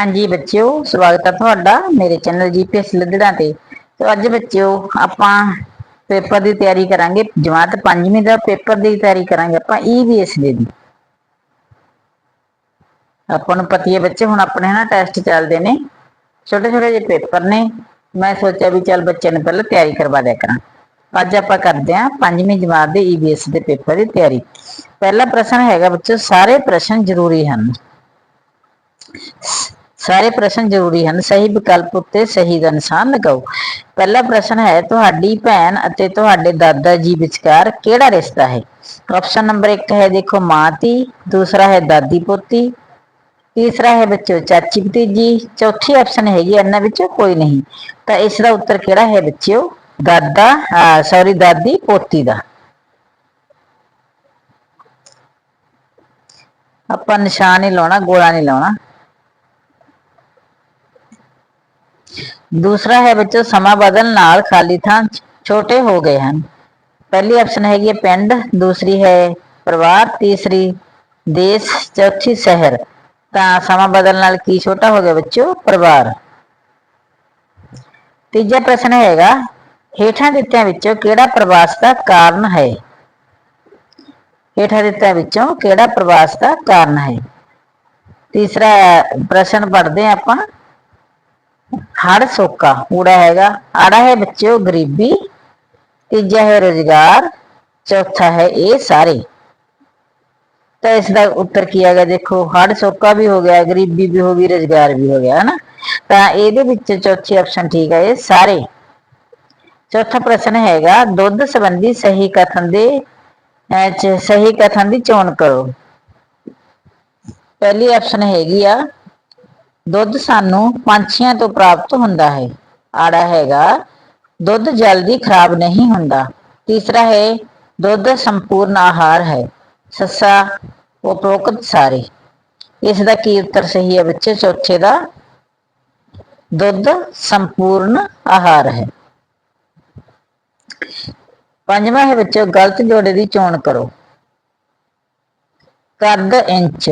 ਹਾਂਜੀ ਬੱਚਿਓ, ਸਵਾਗਤ ਹੈ ਤੁਹਾਡਾ ਮੇਰੇ ਚੈਨਲ ਜੀਪੀਐਸ ਲੱਦੜਾ ਤੇ। ਤੇ ਅੱਜ ਬੱਚਿਓ, ਆਪਾਂ ਪੇਪਰ ਦੀ ਤਿਆਰੀ ਕਰਾਂਗੇ। ਜਮਾਤ ਪੰਜਵੀਂ ਦਾ ਪੇਪਰ ਦੀ ਤਿਆਰੀ ਕਰਾਂਗੇ ਆਪਾਂ ਈਵੀਐਸ ਦੇ ਦੀ। ਆਪਾਂ ਨੂੰ ਪਤੀ ਹੈ ਬੱਚੇ ਹੁਣ ਆਪਣੇ ਨਾ ਟੈਸਟ ਚੱਲਦੇ ਨੇ। ਛੋਟੇ ਛੋਟੇ ਜਿਹੇ ਪੇਪਰ ਨੇ। ਮੈਂ ਸੋਚਿਆ ਵੀ ਚੱਲ ਬੱਚਿਆਂ ਨੂੰ ਪਹਿਲਾਂ ਤਿਆਰੀ ਕਰਵਾ ਦਿਆ ਕਰਾਂ। ਅੱਜ ਆਪਾਂ ਕਰਦੇ ਹਾਂ ਪੰਜਵੀਂ ਜਮਾਤ ਦੇ ਈਵੀਐਸ ਦੇ ਪੇਪਰ ਦੀ ਤਿਆਰੀ। ਪਹਿਲਾ ਪ੍ਰਸ਼ਨ ਹੈਗਾ ਬੱਚੋ ਸਾਰੇ ਪ੍ਰਸ਼ਨ ਜ਼ਰੂਰੀ ਹਨ। ਸਾਰੇ ਪ੍ਰਸ਼ਨ ਜ਼ਰੂਰੀ ਹਨ। ਸਹੀ ਵਿਕਲਪ ਉੱਤੇ ਸਹੀ ਦਾ ਨਿਸ਼ਾਨ ਲਗਾਓ। ਪਹਿਲਾ ਪ੍ਰਸ਼ਨ ਹੈ, ਤੁਹਾਡੀ ਭੈਣ ਅਤੇ ਤੁਹਾਡੇ ਦਾਦਾ ਜੀ ਵਿਚਕਾਰ ਕਿਹੜਾ ਰਿਸ਼ਤਾ ਹੈ? ਆਪਸ਼ਨ ਨੰਬਰ 1 ਹੈ, ਦੇਖੋ, ਮਾਂ ਧੀ, ਦੂਸਰਾ ਹੈ, ਦਾਦੀ ਪੋਤੀ, ਤੀਸਰਾ ਹੈ ਬੱਚੋ ਚਾਚੀ ਭਤੀਜੀ, ਚੌਥੀ ਆਪਸ਼ਨ ਹੈਗੀ ਇਹਨਾਂ ਵਿੱਚੋਂ ਕੋਈ ਨਹੀਂ। ਤਾਂ ਇਸ ਦਾ ਉੱਤਰ ਕਿਹੜਾ ਹੈ ਬੱਚਿਓ ਦਾਦਾ ਸੌਰੀ ਦਾਦੀ ਪੋਤੀ ਦਾ। ਆਪਾਂ ਨਿਸ਼ਾਨ ਹੀ ਲਾਉਣਾ, ਗੋਲਾ ਨਹੀਂ ਲਾਉਣਾ। ਦੂਸਰਾ ਹੈ ਬੱਚੋ ਸਮਾਂ ਬਦਲਣ ਨਾਲ ਖਾਲੀ ਥਾਂ ਛੋਟੇ ਹੋ ਗਏ ਹਨ ਪਹਿਲੀ ਆਪਸ਼ਨ ਹੈਗੀ ਹੈ ਪਿੰਡ ਦੂਸਰੀ ਹੈ ਪਰਿਵਾਰ ਤੀਸਰੀ ਦੇਸ਼ ਚੌਥੀ ਸ਼ਹਿਰ ਤਾਂ ਸਮਾਂ ਬਦਲਣ ਨਾਲ ਕੀ ਛੋਟਾ ਹੋ ਗਿਆ ਬੱਚੋ ਪਰਿਵਾਰ ਤੀਜਾ ਪ੍ਰਸ਼ਨ ਹੈਗਾ ਹੇਠਾਂ ਦਿੱਤਿਆਂ ਵਿੱਚੋਂ ਕਿਹੜਾ ਪ੍ਰਵਾਸ ਦਾ ਕਾਰਨ ਹੈ ਹੇਠਾਂ ਦਿੱਤਿਆਂ ਵਿੱਚੋਂ ਕਿਹੜਾ ਪ੍ਰਵਾਸ ਦਾ ਕਾਰਨ ਹੈ ਤੀਸਰਾ ਪ੍ਰਸ਼ਨ ਪੜ੍ਹਦੇ ਆਪਾਂ ਹੜ ਸੋਕਾ ਊੜਾ ਹੈਗਾ, ਆੜਾ ਹੈ ਬੱਚਿਓ ਗਰੀਬੀ, ਤੀਜਾ ਹੈ ਰੋਜ਼ਗਾਰ, ਚੌਥਾ ਹੈ ਇਹ ਸਾਰੇ। ਤਾਂ ਇਸ ਦਾ ਉੱਤਰ ਕੀ ਆਗਾ ਦੇਖੋ ਹੜ ਸੋਕਾ ਵੀ ਹੋ ਗਿਆ, ਗਰੀਬੀ ਵੀ ਹੋ ਗਈ, ਰੋਜ਼ਗਾਰ ਵੀ ਹੋ ਗਿਆ, ਹਨਾ? ਤਾਂ ਇਹਦੇ ਵਿੱਚ ਚੌਥੀ ਆਪਸ਼ਨ ਠੀਕ ਹੈ ਇਹ ਸਾਰੇ। ਚੌਥਾ ਪ੍ਰਸ਼ਨ ਹੈਗਾ, ਦੁੱਧ ਸੰਬੰਧੀ ਸਹੀ ਕਥਨ ਦੇ ਸਹੀ ਕਥਨ ਦੀ ਚੋਣ ਕਰੋ। ਪਹਿਲੀ ਆਪਸ਼ਨ ਹੈਗੀ ਆ ਦੁੱਧ ਸਾਨੂੰ ਪੰਛੀਆਂ ਤੋਂ ਪ੍ਰਾਪਤ ਹੁੰਦਾ ਹੈ। ਆੜਾ ਹੈਗਾ, ਦੁੱਧ ਜਲਦੀ ਖਰਾਬ ਨਹੀਂ ਹੁੰਦਾ। ਤੀਸਰਾ ਹੈ, ਦੁੱਧ ਸੰਪੂਰਨ ਆਹਾਰ ਹੈ। ਸੱਸਾ, ਉਪਰੋਕਤ ਸਾਰੇ। ਇਸ ਦਾ ਕੀ ਉੱਤਰ ਸਹੀ ਹੈ ਬੱਚੇ? ਚੌਥੇ ਦਾ, ਦੁੱਧ ਸੰਪੂਰਨ ਆਹਾਰ ਹੈ। ਪੰਜਵਾਂ ਹੈ ਬੱਚੋ, ਗਲਤ ਜੋੜੇ ਦੀ ਚੋਣ ਕਰੋ। ਕੱਦ ਇੰਚ।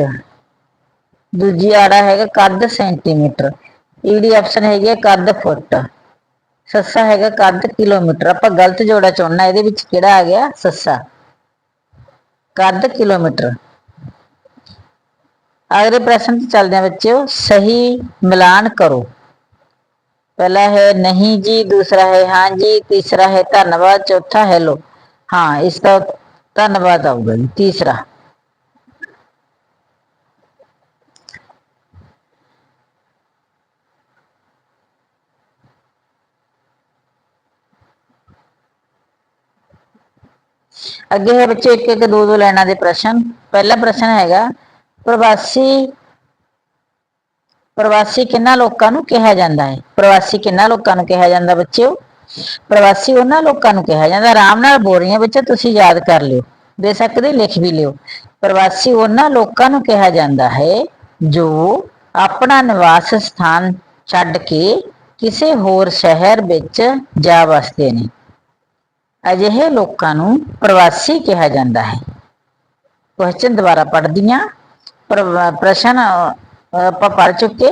ਦੂਜੀ ਆੜਾ ਹੈਗਾ ਕੱਦ ਸੈਂਟੀਮੀਟਰ। ਈਡੀ ਆਪਸ਼ਨ ਹੈਗੀ ਹੈ ਕੱਦ ਫੁੱਟ। ਸੱਸਾ ਹੈਗਾ ਕੱਦ ਕਿਲੋਮੀਟਰ। ਆਪਾਂ ਗਲਤ ਜੋੜਾ ਚੁਣਨਾ, ਇਹਦੇ ਵਿੱਚ ਕਿਹੜਾ ਆ ਗਿਆ? ਸੱਸਾ। ਕੱਦ ਕਿਲੋਮੀਟਰ। ਅਗਲੇ ਪ੍ਰਸ਼ਨ ਤੇ ਚੱਲਦੇ ਹਾਂ ਬੱਚਿਓ, ਸਹੀ ਮਿਲਾਨ ਕਰੋ। ਪਹਿਲਾ ਹੈ, ਨਹੀਂ ਜੀ। ਦੂਸਰਾ ਹੈ, ਹਾਂ ਜੀ। ਤੀਸਰਾ ਹੈ, ਧੰਨਵਾਦ। ਚੌਥਾ ਹੈਲੋ ਹਾਂ, ਇਸ ਦਾ ਧੰਨਵਾਦ ਆਊਗਾ ਜੀ ਤੀਸਰਾ ਅੱਗੇ ਹੈ ਬੱਚੇ ਇੱਕ ਇੱਕ, ਦੋ ਦੋ ਲਾਈਨਾਂ ਦੇ ਪ੍ਰਸ਼ਨ। ਪਹਿਲਾ ਪ੍ਰਸ਼ਨ ਹੈਗਾ, ਪ੍ਰਵਾਸੀ ਪ੍ਰਵਾਸੀ ਕਿੰਨਾ ਲੋਕਾਂ ਨੂੰ ਕਿਹਾ ਜਾਂਦਾ ਹੈ? ਪ੍ਰਵਾਸੀ ਕਿੰਨਾ ਲੋਕਾਂ ਨੂੰ ਕਿਹਾ ਜਾਂਦਾ ਬੱਚਿਓ? ਪ੍ਰਵਾਸੀ ਉਹਨਾਂ ਲੋਕਾਂ ਨੂੰ ਕਿਹਾ ਜਾਂਦਾ। ਆਰਾਮ ਨਾਲ ਬੋਲ ਰਹੀਆਂ ਬੱਚੇ ਤੁਸੀਂ ਯਾਦ ਕਰ ਲਿਓ। ਦੇ ਸਕਦੇ ਲਿਖ ਵੀ ਲਿਓ। ਪ੍ਰਵਾਸੀ ਉਹਨਾਂ ਲੋਕਾਂ ਨੂੰ ਕਿਹਾ ਜਾਂਦਾ ਹੈ ਜੋ ਆਪਣਾ ਨਿਵਾਸ ਸਥਾਨ ਛੱਡ ਕੇ ਕਿਸੇ ਹੋਰ ਸ਼ਹਿਰ ਵਿੱਚ ਜਾ ਵਸਦੇ ਨੇ। ਅਜਿਹੇ ਲੋਕਾਂ ਨੂੰ ਪ੍ਰਵਾਸੀ ਕਿਹਾ ਜਾਂਦਾ ਹੈ। ਕੁਐਸਚਨ ਦੁਬਾਰਾ ਪੜ੍ਹਦੀਆਂ ਪ੍ਰਸ਼ਨ ਆਪਾਂ ਪੜ੍ਹ ਚੁੱਕੇ।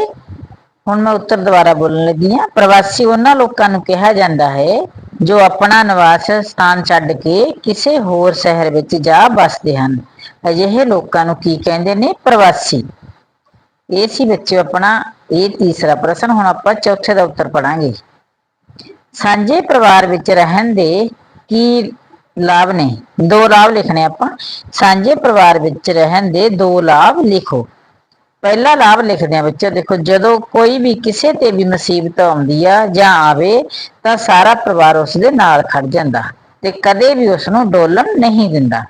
ਹੁਣ ਮੈਂ ਉੱਤਰ ਦੁਬਾਰਾ ਬੋਲਣ ਲੱਗੀ ਹਾਂ। ਪ੍ਰਵਾਸੀ ਉਹਨਾਂ ਲੋਕਾਂ ਨੂੰ ਕਿਹਾ ਜਾਂਦਾ ਹੈ ਜੋ ਆਪਣਾ ਨਿਵਾਸ ਸਥਾਨ ਛੱਡ ਕੇ ਕਿਸੇ ਹੋਰ ਸ਼ਹਿਰ ਵਿੱਚ ਜਾ ਬਸਦੇ ਹਨ। ਅਜਿਹੇ ਲੋਕਾਂ ਨੂੰ ਕੀ ਕਹਿੰਦੇ ਨੇ? ਪ੍ਰਵਾਸੀ। ਇਹ ਸੀ ਬੱਚੇ ਆਪਣਾ, ਇਹ ਤੀਸਰਾ ਪ੍ਰਸ਼ਨ। ਹੁਣ ਆਪਾਂ ਚੌਥੇ ਦਾ ਉੱਤਰ ਪੜਾਂਗੇ ਸਾਂਝੇ ਪਰਿਵਾਰ ਵਿੱਚ ਰਹਿਣ ਦੇ ਕੀ ਲਾਭ ਨੇ? ਦੋ ਲਾਭ ਲਿਖਣੇ ਆਪਾਂ। ਸਾਂਝੇ ਪਰਿਵਾਰ ਵਿੱਚ ਰਹਿਣ ਦੇ ਦੋ ਲਾਭ ਲਿਖੋ। ਪਹਿਲਾ ਲਾਭ ਲਿਖਦੇ ਆ ਬੱਚੋ ਦੇਖੋ, ਜਦੋਂ ਕੋਈ ਵੀ ਕਿਸੇ ਤੇ ਵੀ ਮੁਸੀਬਤ ਆਉਂਦੀ ਆ ਜਾਂ ਆਵੇ, ਤਾਂ ਸਾਰਾ ਪਰਿਵਾਰ ਉਸ ਦੇ ਨਾਲ ਖੜ ਜਾਂਦਾ ਤੇ ਕਦੇ ਵੀ ਉਸ ਨੂੰ ਡੋਲਣ ਨਹੀਂ ਦਿੰਦਾ।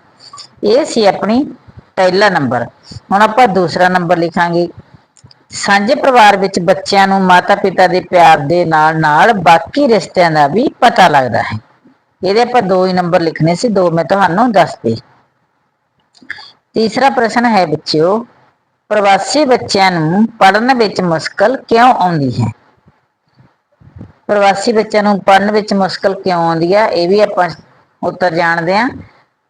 ਇਹ ਸੀ ਆਪਣੀ ਪਹਿਲਾ ਨੰਬਰ। ਹੁਣ ਆਪਾਂ ਦੂਸਰਾ ਨੰਬਰ ਲਿਖਾਂਗੇ। ਸਾਂਝੇ ਪਰਿਵਾਰ ਵਿੱਚ ਬੱਚਿਆਂ ਨੂੰ ਮਾਤਾ-ਪਿਤਾ ਦੇ ਪਿਆਰ ਦੇ ਨਾਲ-ਨਾਲ ਬਾਕੀ ਰਿਸ਼ਤਿਆਂ ਦਾ ਵੀ ਪਤਾ ਲੱਗਦਾ ਹੈ। ਇਹਦੇ ਆਪਾਂ ਦੋ ਹੀ ਨੰਬਰ ਲਿਖਣੇ ਸੀ, ਦੋ ਮੈਂ ਤੁਹਾਨੂੰ ਦੱਸਦੇ ਤੀਸਰਾ ਪ੍ਰਸ਼ਨ ਹੈ ਬੱਚਿਓ, ਪ੍ਰਵਾਸੀ ਬੱਚਿਆਂ ਨੂੰ ਪੜਨ ਵਿੱਚ ਮੁਸ਼ਕਲ ਕਿਉਂ ਆਉਂਦੀ ਹੈ? ਪ੍ਰਵਾਸੀ ਬੱਚਿਆਂ ਨੂੰ ਪੜਨ ਵਿੱਚ ਮੁਸ਼ਕਲ ਕਿਉਂ ਆਉਂਦੀ ਹੈ? ਇਹ ਵੀ ਆਪਾਂ ਉੱਤਰ ਜਾਣਦੇ ਹਾਂ।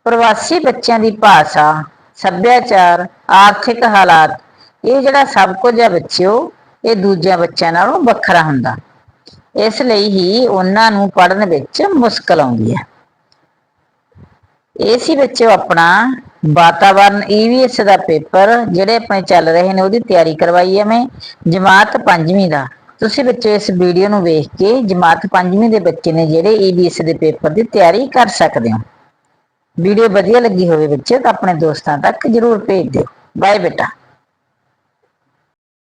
ਪ੍ਰਵਾਸੀ ਬੱਚਿਆਂ ਦੀ ਭਾਸ਼ਾ, ਸੱਭਿਆਚਾਰ, ਆਰਥਿਕ ਹਾਲਾਤ, ਇਹ ਜਿਹੜਾ ਸਭ ਕੁਝ ਹੈ ਬੱਚਿਓ, ਇਹ ਦੂਜਿਆਂ ਬੱਚਿਆਂ ਨਾਲੋਂ ਵੱਖਰਾ ਹੁੰਦਾ। ਇਸ ਲਈ ਹੀ ਉਹਨਾਂ ਨੂੰ ਪੜ੍ਹਨ ਵਿੱਚ ਮੁਸ਼ਕਲ ਆਉਂਦੀ ਹੈ। ਇਹ ਸੀ ਬੱਚਿਓ ਆਪਣਾ ਵਾਤਾਵਰਨ ਈਵੀਐਸ ਦਾ ਪੇਪਰ ਜਿਹੜੇ ਆਪਣੇ ਚੱਲ ਰਹੇ ਨੇ, ਉਹਦੀ ਤਿਆਰੀ ਕਰਵਾਈ ਹੈ ਮੈਂ, ਜਮਾਤ ਪੰਜਵੀਂ ਦਾ। ਤੁਸੀਂ ਬੱਚੇ ਇਸ ਵੀਡੀਓ ਨੂੰ ਵੇਖ ਕੇ ਜਮਾਤ ਪੰਜਵੀਂ ਦੇ ਬੱਚੇ ਨੇ ਜਿਹੜੇ ਈਵੀਐਸ ਦੇ ਪੇਪਰ ਦੀ ਤਿਆਰੀ ਕਰ ਸਕਦੇ ਹੋ। ਵੀਡੀਓ ਵਧੀਆ ਲੱਗੀ ਹੋਵੇ ਬੱਚੇ, ਤਾਂ ਆਪਣੇ ਦੋਸਤਾਂ ਤੱਕ ਜਰੂਰ ਭੇਜ ਦਿਓ। ਬਾਏ ਬੇਟਾ।